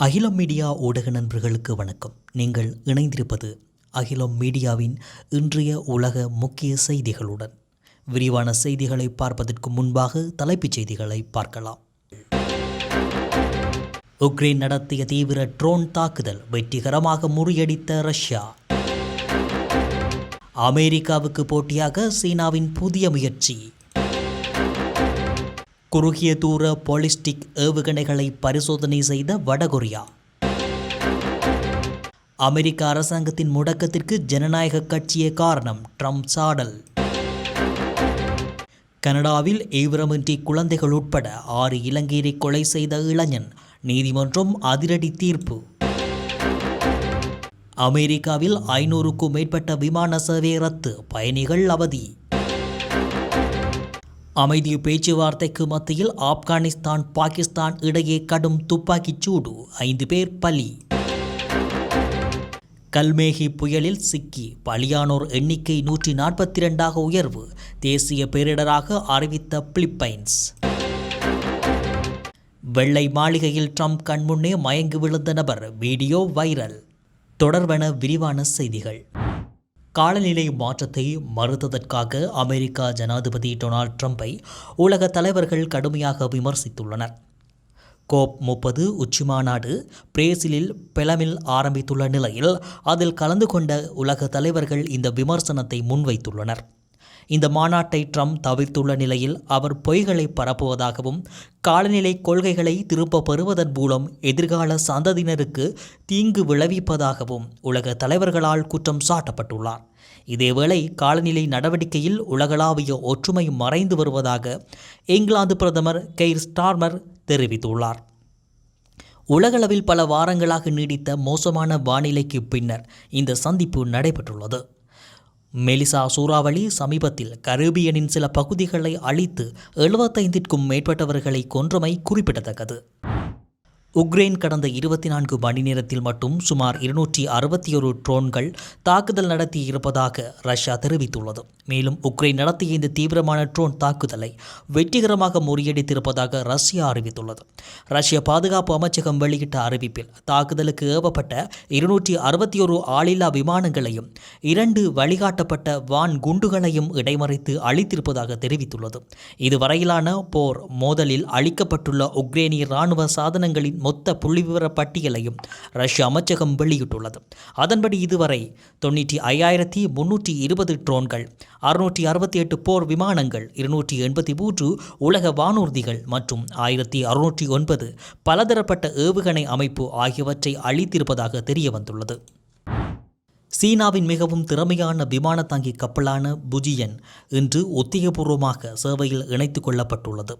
அகிலம் மீடியா ஊடக நண்பர்களுக்கு வணக்கம். நீங்கள் இணைந்திருப்பது அகிலம் மீடியாவின் இன்றைய உலக முக்கிய செய்திகளுடன். விரிவான செய்திகளை பார்ப்பதற்கு முன்பாக தலைப்புச் செய்திகளை பார்க்கலாம். உக்ரைன் நடத்திய தீவிர ட்ரோன் தாக்குதல் வெற்றிகரமாக முறியடித்த ரஷ்யா. அமெரிக்காவுக்கு போட்டியாக சீனாவின் புதிய முயற்சி. குறுகிய தூர பாலிஸ்டிக் ஏவுகணைகளை பரிசோதனை செய்த வடகொரியா. அமெரிக்க அரசாங்கத்தின் முடக்கத்திற்கு ஜனநாயக கட்சியே காரணம் ட்ரம்ப் சாடல். கனடாவில் ஈவிரமின்றி குழந்தைகள் உட்பட ஆறு இலங்கையரை கொலை செய்த இளைஞன் நீதிமன்றம் அதிரடி தீர்ப்பு. அமெரிக்காவில் ஐநூறுக்கும் மேற்பட்ட விமான சேவை ரத்து பயணிகள் அவதி. அமைதி பேச்சுவார்த்தைக்கு மத்தியில் ஆப்கானிஸ்தான் பாகிஸ்தான் இடையே கடும் துப்பாக்கிச் சூடு. ஐந்து பேர் பலி. கல்மேகி புயலில் சிக்கி. பலியானோர் எண்ணிக்கை நூற்றி நாற்பத்தி ரெண்டாக உயர்வு. தேசிய பேரிடராக அறிவித்த பிலிப்பைன்ஸ். வெள்ளை மாளிகையில் ட்ரம்ப் கண்முன்னே மயங்கி விழுந்த நபர். Video viral. தொடர்வன விரிவான செய்திகள். காலநிலை மாற்றத்தை மறுத்ததற்காக அமெரிக்கா ஜனாதிபதி டொனால்ட் ட்ரம்பை உலக தலைவர்கள் கடுமையாக விமர்சித்துள்ளனர். கோப் முப்பது உச்சிமாநாடு பிரேசிலில் பெலமில் ஆரம்பித்துள்ள நிலையில் அதில் கலந்து கொண்ட உலக தலைவர்கள் இந்த விமர்சனத்தை முன்வைத்துள்ளனர். இந்த மாநாட்டை ட்ரம்ப் தவிர்த்துள்ள நிலையில் அவர் பொய்களை பரப்புவதாகவும் காலநிலை கொள்கைகளை திரும்ப பெறுவதன் மூலம் எதிர்கால சந்ததியினருக்கு தீங்கு விளைவிப்பதாகவும் உலக தலைவர்களால் குற்றம் சாட்டப்பட்டுள்ளார். இதேவேளை காலநிலை நடவடிக்கையில் உலகளாவிய ஒற்றுமை மறைந்து வருவதாக இங்கிலாந்து பிரதமர் கெய்ர் ஸ்டார்மர் தெரிவித்துள்ளார். உலகளவில் பல வாரங்களாக நீடித்த மோசமான வானிலைக்கு பின்னர் இந்த சந்திப்பு நடைபெற்றுள்ளது. மெலிசா சூறாவளி சமீபத்தில் கரீபியனின் சில பகுதிகளை அழித்து எழுபத்தைந்திற்கும் மேற்பட்டவர்களை கொன்றமை குறிப்பிடத்தக்கது. உக்ரைன் கடந்த இருபத்தி நான்கு மணி நேரத்தில் மட்டும் சுமார் இருநூற்றி அறுபத்தி ஒரு ட்ரோன்கள் தாக்குதல் நடத்தி இருப்பதாக ரஷ்யா தெரிவித்துள்ளது. மேலும் உக்ரைன் நடத்திய இந்த தீவிரமான ட்ரோன் தாக்குதலை வெற்றிகரமாக முறியடித்திருப்பதாக ரஷ்யா அறிவித்துள்ளது. ரஷ்ய பாதுகாப்பு அமைச்சகம் வெளியிட்ட அறிவிப்பில் தாக்குதலுக்கு ஏவப்பட்ட இருநூற்றி அறுபத்தி ஒரு ஆளில்லா விமானங்களையும் இரண்டு வழிகாட்டப்பட்ட வான் குண்டுகளையும் இடைமறித்து அழித்திருப்பதாக தெரிவித்துள்ளது. இதுவரையிலான போர் மோதலில் அளிக்கப்பட்டுள்ள உக்ரேனிய இராணுவ சாதனங்களின் மொத்த புள்ளிவிவர பட்டியலையும் ரஷ்ய அமைச்சகம் வெளியிட்டுள்ளது. அதன்படி இதுவரை தொண்ணூற்றி ஐயாயிரத்தி முன்னூற்றி இருபது ட்ரோன்கள் அறுநூற்றி அறுபத்தி எட்டு போர் விமானங்கள் இருநூற்றி எண்பத்தி மூன்று உலக வானூர்திகள் மற்றும் ஆயிரத்தி அறுநூற்றி ஒன்பது பலதரப்பட்ட ஏவுகணை அமைப்பு ஆகியவற்றை அளித்திருப்பதாக தெரிய வந்துள்ளது சீனாவின் மிகவும் திறமையான விமான தாங்கி கப்பலான புஜியன் இன்று ஒத்திகபூர்வமாக சேவையில் இணைத்து கொள்ளப்பட்டுள்ளது.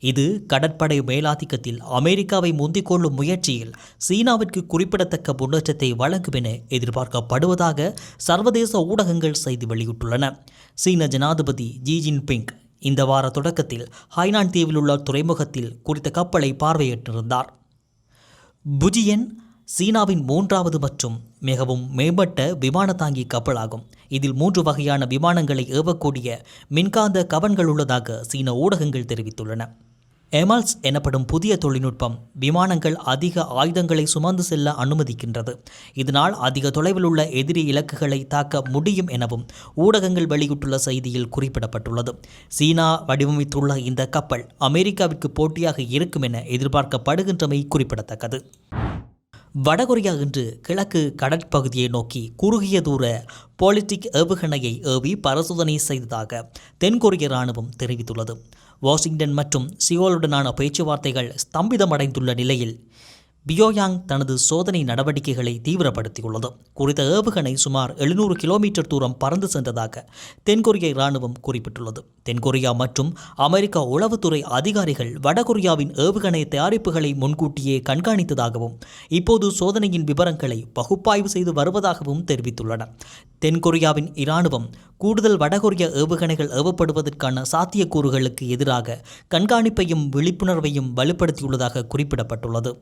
இது கடற்படை மேலாதிக்கத்தில் அமெரிக்காவை முந்திக் கொள்ளும் முயற்சியில் சீனாவிற்கு குறிப்பிடத்தக்க முன்னேற்றத்தை வழங்கும் என எதிர்பார்க்கப்படுவதாக சர்வதேச ஊடகங்கள் செய்தி வெளியிட்டுள்ளன. சீன ஜனாதிபதி ஜி ஜின்பிங் இந்த வார தொடக்கத்தில் ஹைனான் தீவில் உள்ள துறைமுகத்தில் குறித்த கப்பலை பார்வையிட்டிருந்தார். புஜியன் சீனாவின் மூன்றாவது மற்றும் மிகவும் மேம்பட்ட விமான தாங்கி கப்பலாகும். இதில் மூன்று வகையான விமானங்களை ஏவக்கூடிய மின்காந்த கவன்கள் உள்ளதாக சீன ஊடகங்கள் தெரிவித்துள்ளன. எமால்ஸ் எனப்படும் புதிய தொழில்நுட்பம் விமானங்கள் அதிக ஆயுதங்களை சுமந்து செல்ல அனுமதிக்கின்றது. இதனால் அதிக தொலைவில் உள்ள எதிரி இலக்குகளை தாக்க முடியும் எனவும் ஊடகங்கள் வெளியிட்டுள்ள செய்தியில் குறிப்பிடப்பட்டுள்ளது. சீனா வடிவமைத்துள்ள இந்த கப்பல் அமெரிக்காவிற்கு போட்டியாக இருக்கும் என எதிர்பார்க்கப்படுகின்றமை குறிப்பிடத்தக்கது. வடகொரியா இன்று கிழக்கு கடற்பகுதியை நோக்கி குறுகிய தூர பாலிட்டிக் ஏவுகணையை ஏவி பரிசோதனை செய்ததாக தென்கொரிய இராணுவம் தெரிவித்துள்ளது. வாஷிங்டன் மற்றும் சியோலுடனான பேச்சுவார்த்தைகள் ஸ்தம்பிதமடைந்துள்ள நிலையில் பியோயாங் தனது சோதனை நடவடிக்கைகளை தீவிரப்படுத்தியுள்ளது. குறித்த ஏவுகணை சுமார் எழுநூறு கிலோமீட்டர் தூரம் பறந்து சென்றதாக தென்கொரிய இராணுவம் குறிப்பிட்டுள்ளது. தென்கொரியா மற்றும் அமெரிக்க உளவுத்துறை அதிகாரிகள் வடகொரியாவின் ஏவுகணை தயாரிப்புகளை முன்கூட்டியே கண்காணித்ததாகவும் இப்போது சோதனையின் விவரங்களை பகுப்பாய்வு செய்து வருவதாகவும் தெரிவித்துள்ளனர் தென்கொரியாவின் இராணுவம் கூடுதல் வடகொரிய ஏவுகணைகள் ஏவப்படுவதற்கான சாத்தியக்கூறுகளுக்கு எதிராக கண்காணிப்பையும் விழிப்புணர்வையும் வலுப்படுத்தியுள்ளதாக குறிப்பிடப்பட்டுள்ளது.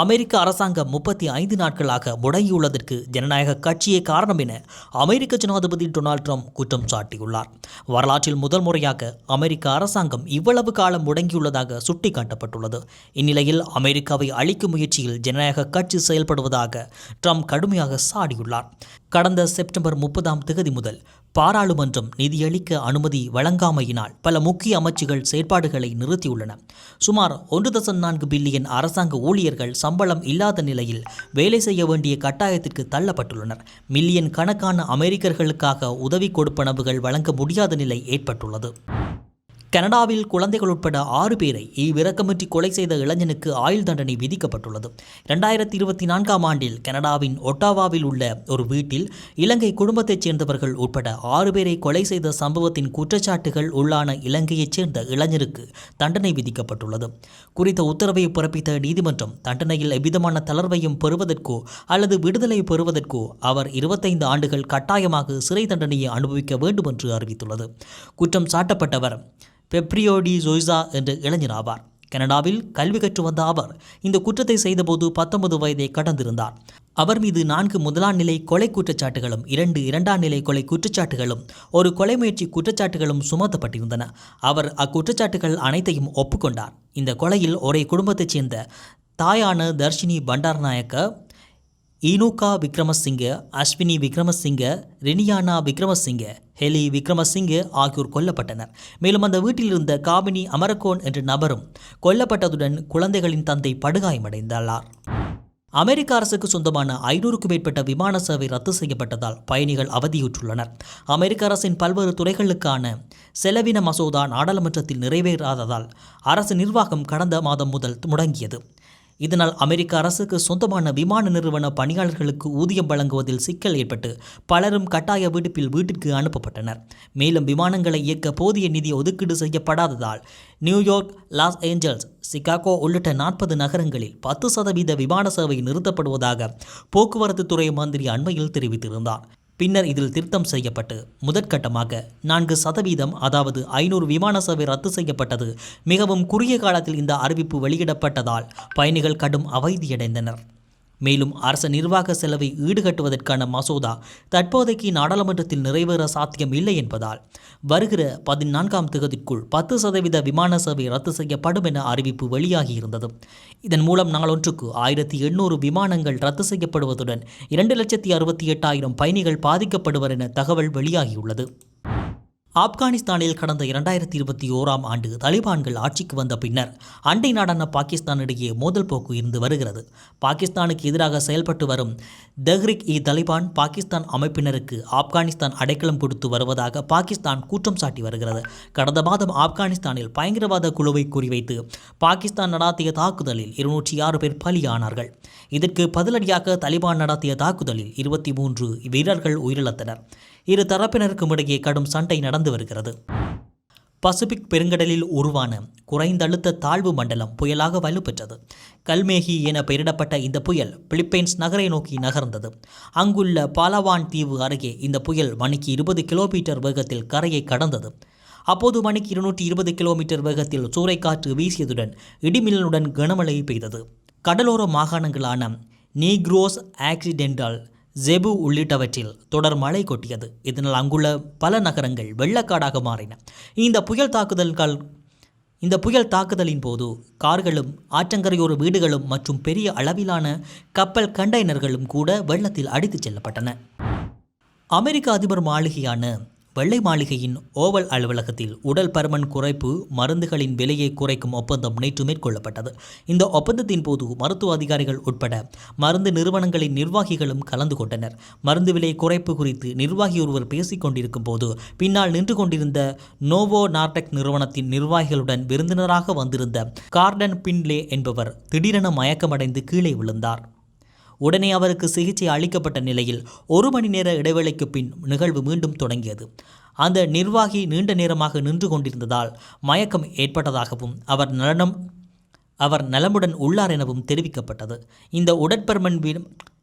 அமெரிக்க அரசாங்கம் முப்பத்தி ஐந்து நாட்களாக முடங்கியுள்ளதற்கு ஜனநாயக கட்சியே காரணம் என அமெரிக்க ஜனாதிபதி டொனால்ட் ட்ரம்ப் குற்றம் சாட்டியுள்ளார். வரலாற்றில் முதல் முறையாக அமெரிக்க அரசாங்கம் இவ்வளவு காலம் முடங்கியுள்ளதாக சுட்டிக்காட்டப்பட்டுள்ளது. இந்நிலையில் அமெரிக்காவை அழிக்கும் முயற்சியில் ஜனநாயக கட்சி செயல்படுவதாக ட்ரம்ப் கடுமையாக சாடியுள்ளார். கடந்த செப்டம்பர் முப்பதாம் தேதி முதல் பாராளுமன்றம் நிதியளிக்க அனுமதி வழங்காமையினால் பல முக்கிய அமைச்சுகள் செயற்பாடுகளை நிறுத்தியுள்ளன. சுமார் ஒன்று தசம் நான்கு பில்லியன் அரசாங்க ஊழியர்கள் சம்பளம் இல்லாத நிலையில் வேலை செய்ய வேண்டிய கட்டாயத்திற்கு தள்ளப்பட்டுள்ளனர். மில்லியன் கணக்கான அமெரிக்கர்களுக்காக உதவி கொடுப்பனவுகள் வழங்க முடியாத நிலை ஏற்பட்டுள்ளது. கனடாவில் குழந்தைகள் உட்பட ஆறு பேரை இவ்விரக்கமின்றி கொலை செய்த இளைஞனுக்கு ஆயுள் தண்டனை விதிக்கப்பட்டுள்ளது. இரண்டாயிரத்தி இருபத்தி நான்காம் ஆண்டில் கனடாவின் ஒட்டாவாவில் உள்ள ஒரு வீட்டில் இலங்கை குடும்பத்தைச் சேர்ந்தவர்கள் உட்பட ஆறு பேரை கொலை செய்த சம்பவத்தின் குற்றச்சாட்டுகள் உள்ளான இலங்கையைச் சேர்ந்த இளைஞருக்கு தண்டனை விதிக்கப்பட்டுள்ளது. குறித்த உத்தரவை பிறப்பித்த நீதிமன்றம் தண்டனையில் எவ்விதமான தளர்வையும் பெறுவதற்கோ அல்லது விடுதலை பெறுவதற்கோ அவர் இருபத்தைந்து ஆண்டுகள் கட்டாயமாக சிறை தண்டனையை அனுபவிக்க வேண்டும் என்று அறிவித்துள்ளது. குற்றம் சாட்டப்பட்டவர் பெப்ரியோடி ஜோய்சா என்ற இளைஞர் ஆவார். கனடாவில் கல்வி கற்று வந்த அவர் இந்த குற்றத்தை செய்தபோது பத்தொன்பது வயதை கடந்திருந்தார். அவர் மீது நான்கு முதலாம் நிலை கொலை குற்றச்சாட்டுகளும் இரண்டு இரண்டாம் நிலை கொலை குற்றச்சாட்டுகளும் ஒரு கொலை முயற்சி குற்றச்சாட்டுகளும் சுமத்தப்பட்டிருந்தன. அவர் அக்குற்றச்சாட்டுகள் அனைத்தையும் ஒப்புக்கொண்டார். இந்த கொலையில் ஒரே குடும்பத்தைச் சேர்ந்த தாயான தர்ஷினி பண்டாரநாயக்க ஈனூகா விக்ரமசிங்க அஸ்வினி விக்ரமசிங்க ரெனியானா விக்ரமசிங்க ஹெலி விக்ரமசிங்க ஆகியோர் கொல்லப்பட்டனர். மேலும் அந்த வீட்டில் இருந்த காமினி அமரகோன் என்ற நபரும் கொல்லப்பட்டதுடன் குழந்தைகளின் தந்தை படுகாயமடைந்துள்ளார் அமெரிக்க அரசுக்கு சொந்தமான ஐநூறுக்கும் மேற்பட்ட விமான சேவை ரத்து செய்யப்பட்டதால் பயணிகள் அவதியுற்றுள்ளனர். அமெரிக்க அரசின் பல்வேறு துறைகளுக்கான செலவின மசோதா நாடாளுமன்றத்தில் நிறைவேறாததால் அரசு நிர்வாகம் கடந்த மாதம் முதல் முடங்கியது. இதனால் அமெரிக்க அரசுக்கு சொந்தமான விமான நிறுவன பணியாளர்களுக்கு ஊதியம் வழங்குவதில் சிக்கல் ஏற்பட்டு பலரும் கட்டாய விடுப்பில் வீட்டிற்கு அனுப்பப்பட்டனர். மேலும் விமானங்களை இயக்க போதிய நிதி ஒதுக்கீடு செய்யப்படாததால் New York Los Angeles Chicago உள்ளிட்ட நாற்பது நகரங்களில் பத்து சதவீத விமான சேவை நிறுத்தப்படுவதாக போக்குவரத்து துறை மந்திரி அண்மையில் தெரிவித்திருந்தார். பின்னர் இதில் திருத்தம் செய்யப்பட்டு முதற்கட்டமாக நான்கு சதவீதம் அதாவது ஐநூறு விமான சேவை ரத்து செய்யப்பட்டது. மிகவும் குறுகிய காலத்தில் இந்த அறிவிப்பு வெளியிடப்பட்டதால் பயணிகள் கடும் அவதியடைந்தனர். மேலும் அரசு நிர்வாக செலவை ஈடுகட்டுவதற்கான மசோதா தற்போதைக்கு நாடாளுமன்றத்தில் நிறைவேற சாத்தியம் இல்லை என்பதால் வருகிற பதினான்காம் தேதிக்குள் பத்து சதவீத விமான சேவை ரத்து செய்யப்படும் என அறிவிப்பு வெளியாகியிருந்தது. இதன் மூலம் நாளொன்றுக்கு ஆயிரத்தி எண்ணூறு விமானங்கள் ரத்து செய்யப்படுவதுடன் இரண்டு லட்சத்தி அறுபத்தி எட்டாயிரம் பயணிகள் பாதிக்கப்படுவர் என தகவல் வெளியாகியுள்ளது. ஆப்கானிஸ்தானில் கடந்த இரண்டாயிரத்தி இருபத்தி ஓராம் ஆண்டு தலிபான்கள் ஆட்சிக்கு வந்த பின்னர் அண்டை நாடான பாகிஸ்தானிடையே மோதல் போக்கு இருந்து வருகிறது. பாகிஸ்தானுக்கு எதிராக செயல்பட்டு வரும் தெஹ்ரிக் இ தலிபான் பாகிஸ்தான் அமைப்பினருக்கு ஆப்கானிஸ்தான் அடைக்கலம் கொடுத்து வருவதாக பாகிஸ்தான் குற்றம் சாட்டி வருகிறது. கடந்த மாதம் ஆப்கானிஸ்தானில் பயங்கரவாத குழுவை குறிவைத்து பாகிஸ்தான் நடாத்திய தாக்குதலில் இருநூற்றி ஆறு பேர் பலியானார்கள். இதற்கு பதிலடியாக தலிபான் நடாத்திய தாக்குதலில் இருபத்தி மூன்று வீரர்கள் உயிரிழந்தனர். இரு தரப்பினருக்கும் இடையே கடும் சண்டை நடந்து வருகிறது. பசிபிக் பெருங்கடலில் உருவான குறைந்த அழுத்த தாழ்வு மண்டலம் புயலாக வலுப்பெற்றது. கல்மேகி என பெயரிடப்பட்ட இந்த புயல் பிலிப்பைன்ஸ் நகரை நோக்கி நகர்ந்தது. அங்குள்ள பாலவான் தீவு அருகே இந்த புயல் மணிக்கு இருபது கிலோமீட்டர் வேகத்தில் கரையை கடந்தது. அப்போது மணிக்கு இருநூற்றி இருபது கிலோமீட்டர் வேகத்தில் சூறைக்காற்று வீசியதுடன் இடிமின்னலுடன் கனமழை பெய்தது. கடலோர மாகாணங்களான நீக்ரோஸ் ஆக்சிடென்டல் ஜெபு உள்ளிட்டவற்றில் தொடர் மழை கொட்டியது. இதனால் அங்குள்ள பல நகரங்கள் வெள்ளக்காடாக மாறின. இந்த புயல் தாக்குதல்கள் இந்த புயல் தாக்குதலின் போது கார்களும் ஆற்றங்கரையோர வீடுகளும் மற்றும் பெரிய அளவிலான கப்பல் கண்டெய்னர்களும் கூட வெள்ளத்தில் அடித்துச் செல்லப்பட்டன. அமெரிக்க அதிபர் மாளிகையான வெள்ளை மாளிகையின் ஓவல் அலுவலகத்தில் உடல் பருமன் குறைப்பு மருந்துகளின் விலையை குறைக்கும் ஒப்பந்தம் நேற்று மேற்கொள்ளப்பட்டது. இந்த ஒப்பந்தத்தின் போது மருத்துவ அதிகாரிகள் உட்பட மருந்து நிறுவனங்களின் நிர்வாகிகளும் கலந்து கொண்டனர். மருந்து விலை குறைப்பு குறித்து நிர்வாகி ஒருவர் பேசிக் கொண்டிருக்கும் போது பின்னால் நின்று கொண்டிருந்த நோவோ நார்டெக் நிறுவனத்தின் நிர்வாகிகளுடன் விருந்தினராக வந்திருந்த கார்டன் பின்லே என்பவர் திடீரென மயக்கமடைந்து கீழே விழுந்தார். உடனே அவருக்கு சிகிச்சை அளிக்கப்பட்ட நிலையில் ஒரு மணி நேர இடைவேளைக்கு பின் நிகழ்வு மீண்டும் தொடங்கியது. அந்த நிர்வாகி நீண்ட நேரமாக நின்று கொண்டிருந்ததால் மயக்கம் ஏற்பட்டதாகவும் அவர் நலனம் அவர் நலமுடன் உள்ளார் எனவும் தெரிவிக்கப்பட்டது. இந்த உடற்பருமன்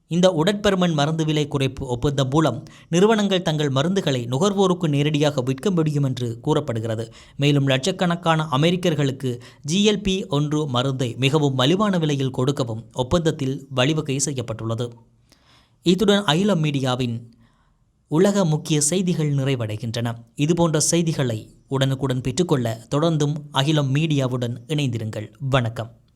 இந்த உடற்பருமன் மருந்து விலை குறைப்பு ஒப்பந்தம் மூலம் நிறுவனங்கள் தங்கள் மருந்துகளை நுகர்வோருக்கு நேரடியாக விற்க முடியும் என்று கூறப்படுகிறது. மேலும் லட்சக்கணக்கான அமெரிக்கர்களுக்கு ஜிஎல்பி ஒன்று மருந்தை மிகவும் மலிவான விலையில் கொடுக்கவும் ஒப்பந்தத்தில் வழிவகை செய்யப்பட்டுள்ளது. இத்துடன் அகிலம் மீடியாவின் உலக முக்கிய செய்திகள் நிறைவடைகின்றன. இதுபோன்ற செய்திகளை உடனுக்குடன் பெற்றுக்கொள்ள தொடர்ந்தும் அகிலம் மீடியாவுடன் இணைந்திருங்கள். வணக்கம்.